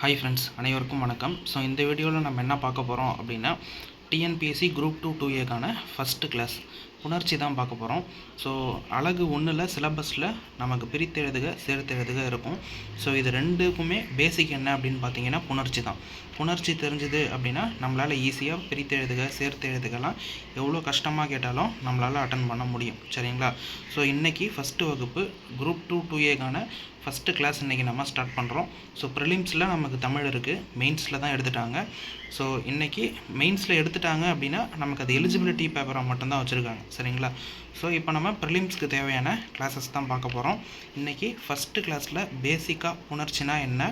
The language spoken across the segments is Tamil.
ஹாய் ஃப்ரெண்ட்ஸ் அனைவருக்கும் வணக்கம். ஸோ இந்த வீடியோவில் நம்ம என்ன பார்க்க போகிறோம் அப்படின்னா டிஎன்பிஎஸ்சி குரூப் டூ டூ ஏக்கான ஃபஸ்ட்டு கிளாஸ் புணர்ச்சி தான் பார்க்க போகிறோம் ஸோ அழகு ஒன்றில் சிலபஸில் நமக்கு பிரித்தெழுதுக சேர்த்தெழுதுக இருக்கும். ஸோ இது ரெண்டுக்குமே பேசிக் என்ன அப்படின்னு பார்த்தீங்கன்னா புணர்ச்சி தான். புணர்ச்சி தெரிஞ்சுது அப்படின்னா நம்மளால் ஈஸியாக பிரித்தெழுதுக சேர்த்தெழுதுகலாம் எவ்வளோ கஷ்டமாக கேட்டாலும் நம்மளால் அட்டன் பண்ண முடியும். சரிங்களா? ஸோ இன்றைக்கி ஃபஸ்ட்டு வகுப்பு குரூப் டூ டூ ஏக்கான ஃபஸ்ட்டு கிளாஸ் இன்றைக்கி நம்ம ஸ்டார்ட் பண்ணுறோம் ஸோ ப்ரிலிம்ஸில் நமக்கு தமிழ் இருக்குது மெயின்ஸில் தான் எடுத்துட்டாங்க. ஸோ இன்றைக்கி மெயின்ஸில் எடுத்துட்டாங்க அப்படின்னா நமக்கு அது எலிஜிபிலிட்டி பேப்பராக மட்டும்தான் வச்சுருக்காங்க. சரிங்களா? ஸோ இப்போ நம்ம ப்ரிலிம்ஸ்க்கு தேவையான கிளாஸஸ் தான் பார்க்க போகிறோம் இன்றைக்கி ஃபஸ்ட்டு கிளாஸில் பேசிக்காக புணர்ச்சினா என்ன?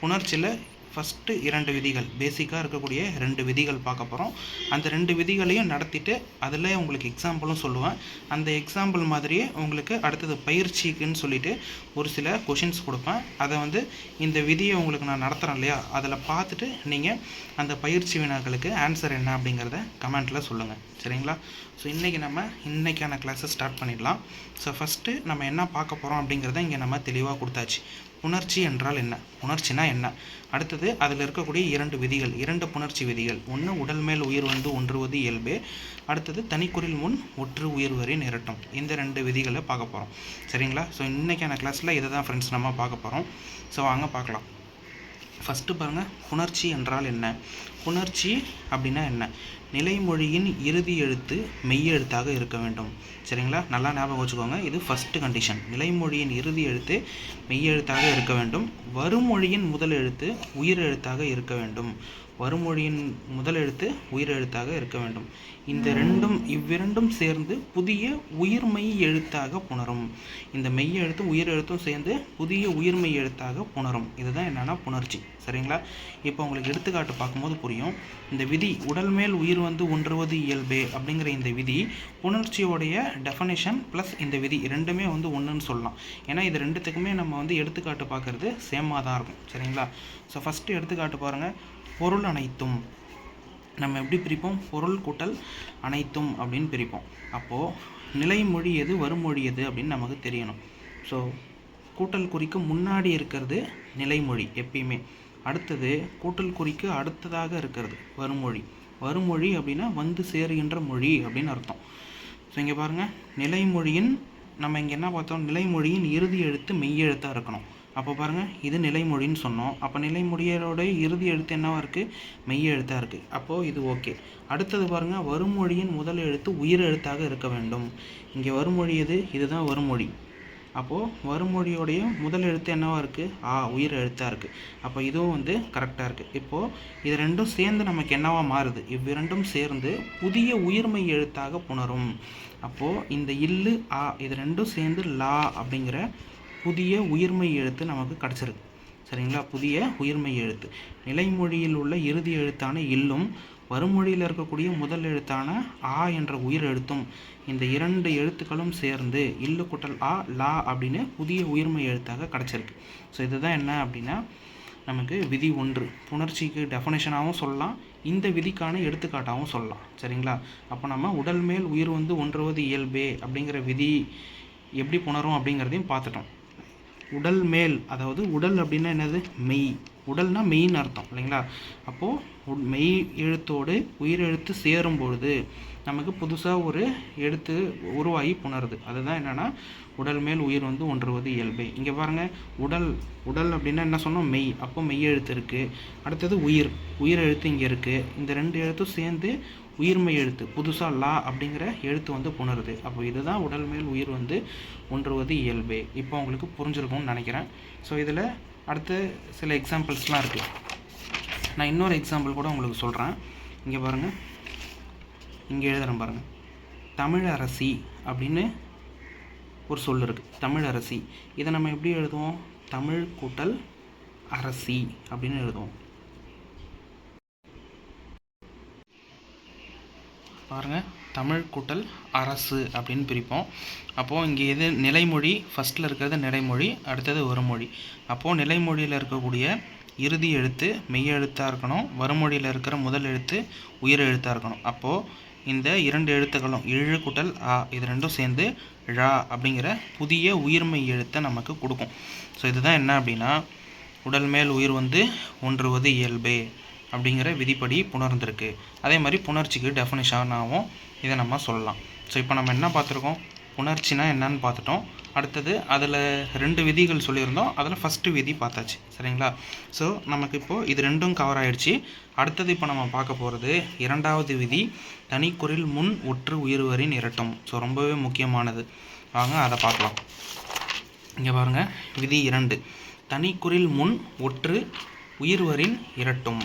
புணர்ச்சியில் ஃபஸ்ட்டு இரண்டு விதிகள். பேசிக்காக இருக்கக்கூடிய ரெண்டு விதிகள் பார்க்க போகிறோம் அந்த ரெண்டு விதிகளையும் நடத்திட்டு அதில் உங்களுக்கு எக்ஸாம்பிளும் சொல்லுவேன். அந்த எக்ஸாம்பிள் மாதிரியே உங்களுக்கு அடுத்தது பயிற்சிக்குன்னு சொல்லிட்டு ஒரு சில கொஷின்ஸ் கொடுப்பேன். அதை வந்து இந்த விதியை உங்களுக்கு நான் நடத்துகிறேன் இல்லையா? அதில் பார்த்துட்டு நீங்கள் அந்த பயிற்சி வினாக்களுக்கு ஆன்சர் என்ன அப்படிங்கிறத கமெண்ட்டில் சொல்லுங்கள் சரிங்களா? ஸோ இன்றைக்கி நம்ம இன்றைக்கான கிளாஸை ஸ்டார்ட் பண்ணிடலாம். ஸோ ஃபஸ்ட்டு நம்ம என்ன பார்க்க போகிறோம் அப்படிங்கிறத இங்கே நம்ம தெளிவாக கொடுத்தாச்சு. புணர்ச்சி என்றால் என்ன? புணர்ச்சினா என்ன? அடுத்தது அதில் இருக்கக்கூடிய இரண்டு விதிகள் இரண்டு புணர்ச்சி விதிகள். ஒன்று உடல் மேல் உயிர் வந்து ஒன்றுவது இயல்பு. அடுத்தது தனிக்குறில் முன் ஒற்று உயிர் வரி நிரட்டும். இந்த ரெண்டு விதிகளை பார்க்க போகிறோம் சரிங்களா? ஸோ இன்றைக்கான கிளாஸில் இதை தான் ஃப்ரெண்ட்ஸ் நம்ம பார்க்க போகிறோம் ஸோ வாங்க பார்க்கலாம். ஃபஸ்ட்டு பாருங்கள் புணர்ச்சி என்றால் என்ன? புணர்ச்சி அப்படின்னா என்ன? நிலைமொழியின் இறுதி எழுத்து மெய்யெழுத்தாக இருக்க வேண்டும். சரிங்களா? நல்லா ஞாபகம் வச்சுக்கோங்க. இது ஃபஸ்ட்டு கண்டிஷன் நிலைமொழியின் இறுதி எழுத்து மெய்யெழுத்தாக இருக்க வேண்டும். வருமொழியின் முதல் எழுத்து உயிர் எழுத்தாக இருக்க வேண்டும். வருமொழியின் முதல் எழுத்து உயிர் எழுத்தாக இருக்க வேண்டும். இந்த ரெண்டும் இவ்விரண்டும் சேர்ந்து புதிய உயிர்மெய் எழுத்தாக புணரும். இந்த மெய் எழுத்தும் உயிர் எழுத்தும் சேர்ந்து புதிய உயிர்மெய் எழுத்தாக புணரும். இதுதான் என்னென்னா புணர்ச்சி. சரிங்களா? இப்போ உங்களுக்கு எடுத்துக்காட்டு பார்க்கும்போது புரியும். இந்த விதி உடல் மேல் உயிர் வந்து ஒன்றுவது இயல்பே அப்படிங்கிற இந்த விதி புணர்ச்சியோடைய டெஃபனேஷன் ப்ளஸ் இந்த விதி ரெண்டுமே வந்து ஒன்றுன்னு சொல்லலாம். ஏன்னா இது ரெண்டுத்துக்குமே நம்ம வந்து எடுத்துக்காட்டு பார்க்குறது சேமாக தான் இருக்கும். சரிங்களா? ஸோ ஃபஸ்ட்டு எடுத்துக்காட்டு பாருங்கள் பொருள் அனைத்தும். நம்ம எப்படி பிரிப்போம்? பொருள் கூட்டல் அனைத்தும் அப்படின்னு பிரிப்போம். அப்போது நிலைமொழி எது வருமொழி எது அப்படின்னு நமக்கு தெரியணும். ஸோ கூட்டல் குறிக்கு முன்னாடி இருக்கிறது நிலைமொழி எப்பயுமே. அடுத்தது கூட்டல் குறிக்கு அடுத்ததாக இருக்கிறது வருமொழி. வருமொழி அப்படின்னா வந்து சேருகின்ற மொழி அப்படின்னு அர்த்தம். ஸோ இங்கே பாருங்கள் நிலைமொழியின் நம்ம இங்கே என்ன பார்த்தோம்? நிலைமொழியின் இறுதி எழுத்து மெய்யெழுத்தாக இருக்கணும். அப்போ பாருங்கள் இது நிலைமொழின்னு சொன்னோம். அப்போ நிலைமொழியோட இறுதி எழுத்து என்னவாக இருக்குது மெய் எழுத்தாக இருக்குது அப்போது இது ஓகே. அடுத்தது பாருங்கள் வருமொழியின் முதல் எழுத்து உயிர் எழுத்தாக இருக்க வேண்டும். இங்கே வருமொழி எது? இதுதான் வருமொழி. அப்போது வருமொழியோடைய முதல் எழுத்து என்னவாக இருக்குது ஆ உயிர் எழுத்தாக இருக்குது அப்போ இதுவும் வந்து கரெக்டாக இருக்குது இப்போது இது ரெண்டும் சேர்ந்து நமக்கு என்னவாக மாறுது? இவ்விரண்டும் சேர்ந்து புதிய உயிர்மை எழுத்தாக புணரும். அப்போது இந்த இல்லு ஆ இது ரெண்டும் சேர்ந்து லா அப்படிங்கிற புதிய உயிர்மை எழுத்து நமக்கு கிடச்சிருக்கு. சரிங்களா? புதிய உயிர்மை எழுத்து. நிலைமொழியில் உள்ள இறுதி எழுத்தான இல்லும் வருமொழியில் இருக்கக்கூடிய முதல் எழுத்தான ஆ என்ற உயிர் எழுத்தும் இந்த இரண்டு எழுத்துக்களும் சேர்ந்து இல்லு குட்டல் ஆ லா அப்படின்னு புதிய உயிர்மை எழுத்தாக கிடச்சிருக்கு. ஸோ இதுதான் என்ன அப்படின்னா நமக்கு விதி ஒன்று. புணர்ச்சிக்கு டெஃபனேஷனாகவும் சொல்லலாம் இந்த விதிக்கான எடுத்துக்காட்டாகவும் சொல்லலாம். சரிங்களா? அப்போ நம்ம உடல் மேல் உயிர் வந்து ஒன்றுவது இயல்பே அப்படிங்கிற விதி எப்படி புணரும் அப்படிங்கிறதையும் பார்த்துட்டோம். உடல் மேல் அதாவது உடல் அப்படின்னா என்னது? மெய். உடல்னா மெயின் அர்த்தம் இல்லைங்களா? அப்போது மெய் எழுத்தோடு உயிர் எழுத்து சேரும் பொழுது நமக்கு புதுசாக ஒரு எழுத்து உருவாகி புணருது. அதுதான் என்னென்னா உடல் மேல் உயிர் வந்து ஒன்றுவது இயல்பு. இங்கே பாருங்கள் உடல் உடல் அப்படின்னா என்ன சொன்னோம்? மெய். அப்போ மெய் எழுத்து இருக்குது அடுத்தது உயிர். உயிர் எழுத்து இங்கே இருக்குது இந்த ரெண்டு எழுத்தும் சேர்ந்து உயிர்மை எழுத்து புதுசாக லா அப்படிங்கிற எழுத்து வந்து புணருது. அப்போ இதுதான் உடல் மேல் உயிர் வந்து ஒன்றுவது இயல்பு. இப்போ உங்களுக்கு புரிஞ்சிருக்கும்னு நினைக்கிறேன். ஸோ இதில் அடுத்து சில எக்ஸாம்பிள்ஸ்லாம் இருக்குது நான் இன்னொரு எக்ஸாம்பிள் கூட உங்களுக்கு சொல்கிறேன் இங்கே பாருங்கள் இங்கே எழுதுகிறேன் பாருங்கள் தமிழரசி அப்படின்னு ஒரு சொல் இருக்குது தமிழரசி. இதை நம்ம எப்படி எழுதுவோம்? தமிழ் கூட்டல் அரசி அப்படின்னு எழுதுவோம். பாருங்கள் தமிழ் கூட்டல் அரசு அப்படின்னு பிரிப்போம். அப்போது இங்கே எது நிலைமொழி ஃபஸ்ட்டில் இருக்கிறது நிலைமொழி அடுத்தது வருமொழி அப்போது நிலைமொழியில் இருக்கக்கூடிய இறுதி எழுத்து மெய் எழுத்தாக இருக்கணும் வருமொழியில் இருக்கிற முதல் எழுத்து உயிர் எழுத்தாக இருக்கணும். அப்போது இந்த இரண்டு எழுத்துக்களும் இழு கூட்டல் ஆ இது ரெண்டும் சேர்ந்து ழா அப்படிங்கிற புதிய உயிர்மெய் எழுத்தை நமக்கு கொடுக்கும். ஸோ இதுதான் என்ன அப்படின்னா உடல் மேல் உயிர் வந்து ஒன்றுவது இயல்பே. அப்படிங்கிற விதிப்படி புணர்ந்திருக்கு. அதே மாதிரி புணர்ச்சிக்கு டெஃபினிஷனாகவும் இதை நம்ம சொல்லலாம். ஸோ இப்போ நம்ம என்ன பார்த்துருக்கோம்? புணர்ச்சினா என்னன்னு பார்த்துட்டோம். அடுத்தது அதில் ரெண்டு விதிகள் சொல்லியிருந்தோம். அதில் ஃபஸ்ட்டு விதி பார்த்தாச்சு. சரிங்களா? ஸோ நமக்கு இப்போது இது ரெண்டும் கவர் ஆகிடுச்சு அடுத்தது இப்போ நம்ம பார்க்க போகிறது இரண்டாவது விதி தனிக்குறில் முன் ஒற்று உயிர்வரின் இரட்டும். ஸோ ரொம்பவே முக்கியமானது. வாங்க அதை பார்க்கலாம். இங்கே பாருங்கள் விதி இரண்டு தனிக்குறில் முன் ஒற்று உயிர்வரின் இரட்டும்.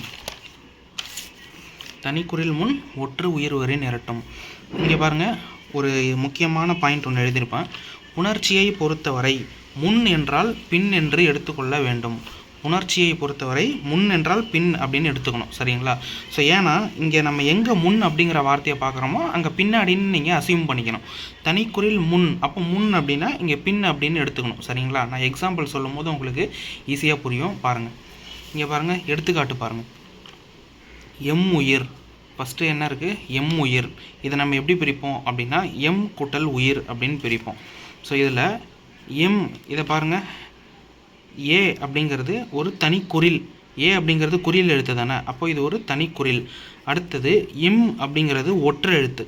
தனிக்குறில் முன் ஒற்று உயிர் வரை நிரட்டும். இங்கே பாருங்கள் ஒரு முக்கியமான பாயிண்ட் ஒன்று எழுதியிருப்பேன். உணர்ச்சியை பொறுத்தவரை முன் என்றால் பின் என்று எடுத்துக்கொள்ள வேண்டும். உணர்ச்சியை பொறுத்தவரை முன் என்றால் பின் அப்படின்னு எடுத்துக்கணும். சரிங்களா? ஸோ ஏன்னா இங்கே நம்ம எங்கே முன் அப்படிங்கிற வார்த்தையை பார்க்குறோமோ அங்கே பின்னாடின்னு நீங்கள் அசியூம் பண்ணிக்கணும். தனிக்குறில் முன் அப்போ முன் அப்படின்னா இங்கே பின் அப்படின்னு எடுத்துக்கணும். சரிங்களா? நான் எக்ஸாம்பிள் சொல்லும் போது உங்களுக்கு ஈஸியாக புரியும். பாருங்கள் இங்கே பாருங்கள் எடுத்துக்காட்டு பாருங்கள் எம் உயிர். ஃபஸ்ட்டு என்ன இருக்குது எம் உயிர். இதை நம்ம எப்படி பிரிப்போம் அப்படின்னா எம் கூட்டல் உயிர் அப்படின்னு பிரிப்போம். ஸோ இதில் எம் இதை பாருங்கள் ஏ அப்படிங்கிறது ஒரு தனி குறில். ஏ அப்படிங்கிறது குறில் எழுத்து தானே? அப்போ இது ஒரு தனி குறில். அடுத்தது இம் அப்படிங்கிறது ஒற்று எழுத்து.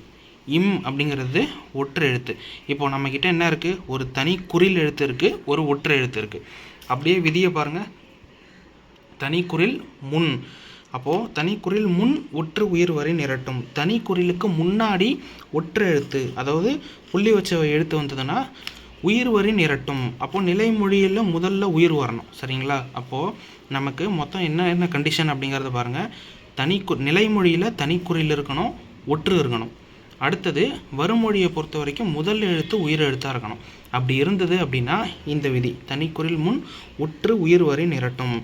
இம் அப்படிங்கிறது ஒற்று எழுத்து. இப்போ நம்மக்கிட்ட என்ன இருக்குது ஒரு தனி குறில் எழுத்து இருக்குது ஒரு ஒற்று எழுத்து இருக்குது அப்படியே விதியை பாருங்கள் தனிக்குறில் முன். அப்போது தனிக்குறில் முன் ஒற்று உயிர் வரை நிரட்டும். தனிக்குறிலுக்கு முன்னாடி ஒற்று எழுத்து. அதாவது புள்ளி வச்ச எழுத்து வந்ததுன்னா உயிர் வரி நிரட்டும். அப்போது நிலைமொழியில் முதல்ல உயிர் வரணும். சரிங்களா? அப்போது நமக்கு மொத்தம் என்ன என்ன கண்டிஷன் அப்படிங்கிறத பாருங்கள் தனிக்கு நிலைமொழியில் தனிக்குறியில் இருக்கணும் ஒற்று இருக்கணும். அடுத்தது வருமொழியை பொறுத்த வரைக்கும் முதல் எழுத்து உயிர் எழுத்தாக இருக்கணும். அப்படி இருந்தது அப்படின்னா இந்த விதி. தனிக்குறில் முன் ஒற்று உயிர் வரி நிரட்டும்.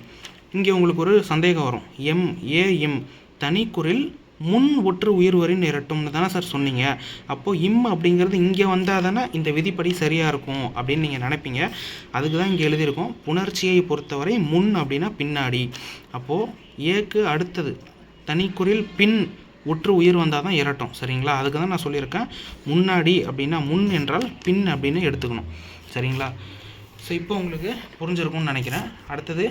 இங்கே உங்களுக்கு ஒரு சந்தேகம் வரும். எம் ஏ எம் தனிக்குறில் முன் ஒற்று உயிர் வரி நிரட்டும்னு தானே சார் சொன்னீங்க. அப்போது இம் அப்படிங்கிறது இங்கே வந்தால் தானே இந்த விதிப்படி சரியாக இருக்கும் அப்படின்னு நீங்கள் நினைப்பீங்க. அதுக்கு தான் இங்கே எழுதியிருக்கோம். புணர்ச்சியை பொறுத்தவரை முன் அப்படின்னா பின்னாடி. அப்போது ஏக்கு அடுத்தது தனிக்குறில் பின் ஒற்று உயிர் வந்தால் தான் இரட்டும். சரிங்களா? அதுக்கு தான் நான் சொல்லியிருக்கேன். முன்னாடி அப்படின்னா முன் என்றால் பின் அப்படின்னு எடுத்துக்கணும். சரிங்களா? ஸோ இப்போ உங்களுக்கு புரிஞ்சிருக்கும்னு நினைக்கிறேன். அடுத்தது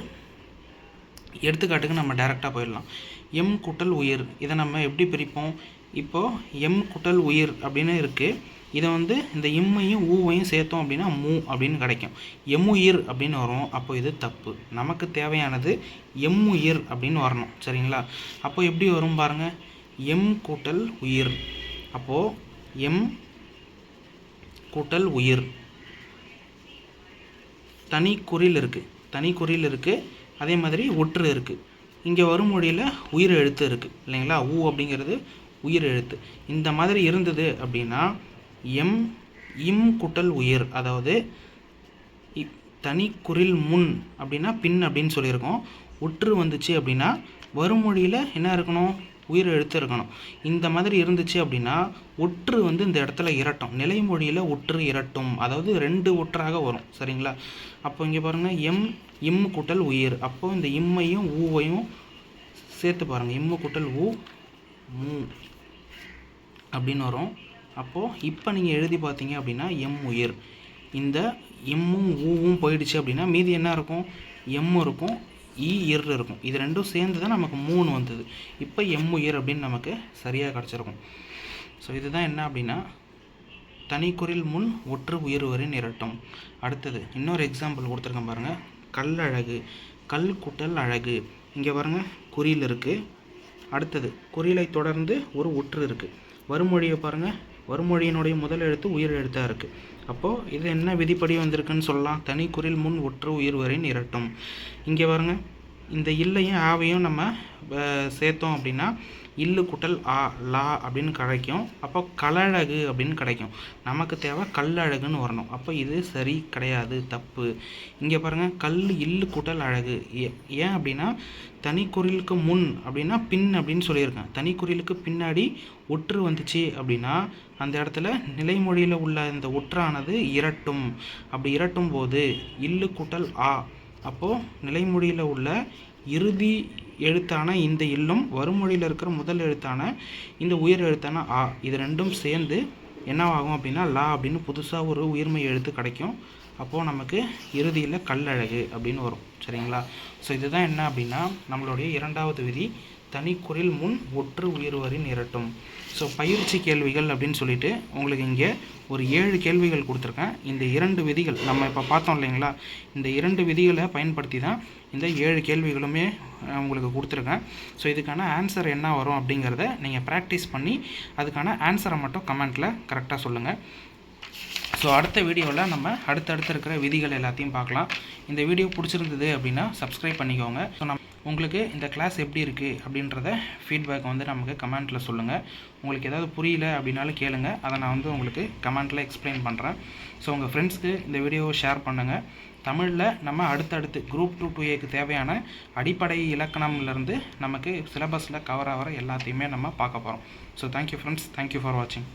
எடுத்துக்காட்டுக்கு நம்ம டேரெக்டாக போயிடலாம். எம் குட்டல் உயிர். இதை நம்ம எப்படி பிரிப்போம்? இப்போது எம் குட்டல் உயிர் அப்படின்னு இருக்குது இதை வந்து இந்த இம்மையும் ஊவையும் சேர்த்தோம் அப்படின்னா மூ அப்படின்னு கிடைக்கும். எம்முயிர் அப்படின்னு வரும். அப்போ இது தப்பு. நமக்கு தேவையானது எம்முயிர் அப்படின்னு வரணும். சரிங்களா? அப்போ எப்படி வரும் பாருங்கள் எம் கூட்டல் உயிர். அப்போது எம் கூட்டல் உயிர். தனி குறில் இருக்குது தனி குறில் இருக்குது அதே மாதிரி ஒற்று இருக்குது இங்கே வரும் மொழியில் உயிர் எழுத்து இருக்குது இல்லைங்களா? ஊ அப்படிங்கிறது உயிர் எழுத்து. இந்த மாதிரி இருந்தது அப்படின்னா எம் இம் குட்டல் உயிர் அதாவது தனி குறில் முன் அப்படின்னா பின் அப்படின்னு சொல்லியிருக்கோம். ஒற்று வந்துச்சு அப்படின்னா வரும் மொழியில் என்ன இருக்கணும்? உயிர் எழுத்து இருக்கணும் இந்த மாதிரி இருந்துச்சு அப்படின்னா ஒற்று வந்து இந்த இடத்துல இரட்டும். நிலைமொழியில் ஒற்று இரட்டும். அதாவது ரெண்டு ஒற்றாக வரும். சரிங்களா? அப்போ இங்கே பாருங்கள் எம் இம் கூட்டல் உயிர். அப்போ இந்த இம்மையும் ஊவையும் சேர்த்து பாருங்கள் இம்மு கூட்டல் ஊ மூ அப்படின்னு வரும். அப்போது இப்போ நீங்கள் எழுதி பார்த்தீங்க அப்படின்னா எம் உயிர். இந்த எம்மும் ஊவும் போயிடுச்சு அப்படின்னா மீதி என்ன இருக்கும்? எம் இருக்கும். இ இர் இருக்கும். இது ரெண்டும் சேர்ந்து தான் நமக்கு மூணு வந்தது. இப்போ எம் உயிர் அப்படின்னு நமக்கு சரியாக கிடச்சிருக்கும். ஸோ இதுதான் என்ன அப்படின்னா தனிக்குறில் முன் ஒற்று உயிர் இரட்டம். நிரட்டும் அடுத்தது இன்னொரு எக்ஸாம்பிள் கொடுத்துருக்கேன் பாருங்கள் கல்லழகு கல் குட்டல் அழகு. இங்கே பாருங்கள் குறியில் இருக்குது அடுத்தது குறிலை தொடர்ந்து ஒரு ஒற்று இருக்குது வருமொழியை பாருங்கள் வருமொழியினுடைய முதல் எழுத்து உயிர் எழுத்தாக இருக்குது அப்போது இது என்ன விதிப்படி வந்திருக்குன்னு சொல்லலாம். தனி முன் ஒற்று உயிர் வரின் இரட்டும் இங்கே பாருங்க. இந்த இல்லையும் ஆவையும் நம்ம அஹ், சேர்த்தோம் அப்படின்னா இல்லு குட்டல் ஆ லா அப்படின்னு கிடைக்கும். அப்போ கலழகு அப்படின்னு கிடைக்கும். நமக்கு தேவை கல்லழகுன்னு வரணும். அப்போ இது சரி கிடையாது தப்பு. இங்கே பாருங்கள் கல் இல்லு குட்டல் அழகு. ஏ- ஏன் அப்படின்னா தனிக்குறிலுக்கு முன் அப்படின்னா பின் அப்படின்னு சொல்லியிருக்கேன். தனிக்குறிலுக்கு பின்னாடி ஒற்று வந்துச்சு அப்படின்னா அந்த இடத்துல நிலைமொழியில் உள்ள இந்த ஒற்றானது இரட்டும். அப்படி இரட்டும் போது இல்லு குட்டல் ஆ. அப்போது நிலைமொழியில் உள்ள இறுதி எழுத்தான இந்த இல்லும் வருமொழியில் இருக்கிற முதல் எழுத்தான இந்த உயிர் எழுத்தான ஆ. இது ரெண்டும் சேர்ந்து என்னவாகும் அப்படின்னா லா அப்படின்னு புதுசாக ஒரு உயிர்மை எழுத்து கிடைக்கும். அப்போது நமக்கு இறுதியில் கல்லழகு அப்படின்னு வரும். சரிங்களா? ஸோ இதுதான் என்ன அப்படின்னா நம்மளுடைய இரண்டாவது விதி. தனிக்குறில் முன் ஒற்று உயிர்வரின் இரட்டும். ஸோ பயிற்சி கேள்விகள் அப்படின்னு சொல்லிட்டு உங்களுக்கு இங்கே ஒரு ஏழு கேள்விகள் கொடுத்துருக்கேன். இந்த இரண்டு விதிகள் நம்ம இப்போ பார்த்தோம் இல்லைங்களா? இந்த இரண்டு விதிகளை பயன்படுத்தி தான் இந்த ஏழு கேள்விகளுமே உங்களுக்கு கொடுத்துருக்கேன். ஸோ இதுக்கான ஆன்சர் என்ன வரும் அப்படிங்கிறத நீங்கள் ப்ராக்டிஸ் பண்ணி அதுக்கான ஆன்சரை மட்டும் கமெண்ட்டில் கரெக்டாக சொல்லுங்கள் ஸோ அடுத்த வீடியோவில் நம்ம அடுத்தடுத்து இருக்கிற விதிகள் எல்லாத்தையும் பார்க்கலாம். இந்த வீடியோ பிடிச்சிருந்தது அப்படின்னா சப்ஸ்கிரைப் பண்ணிக்கோங்க. ஸோ நம்ம உங்களுக்கு இந்த கிளாஸ் எப்படி இருக்குது அப்படின்றத ஃபீட்பேக் வந்து நமக்கு கமெண்ட்டில் சொல்லுங்கள் உங்களுக்கு ஏதாவது புரியல அப்படின்னாலும் கேளுங்க. அதை நான் வந்து உங்களுக்கு கமெண்ட்டில் எக்ஸ்பிளைன் பண்ணுறேன் ஸோ உங்கள் ஃப்ரெண்ட்ஸ்க்கு இந்த வீடியோவை ஷேர் பண்ணுங்கள் தமிழில் நம்ம அடுத்தடுத்து குரூப் டூ டூ ஏக்கு தேவையான அடிப்படை இலக்கணம்லேருந்து நமக்கு சிலபஸில் கவர் ஆகிற எல்லாத்தையுமே நம்ம பார்க்க போகிறோம் so thank you friends thank you for வாட்சிங்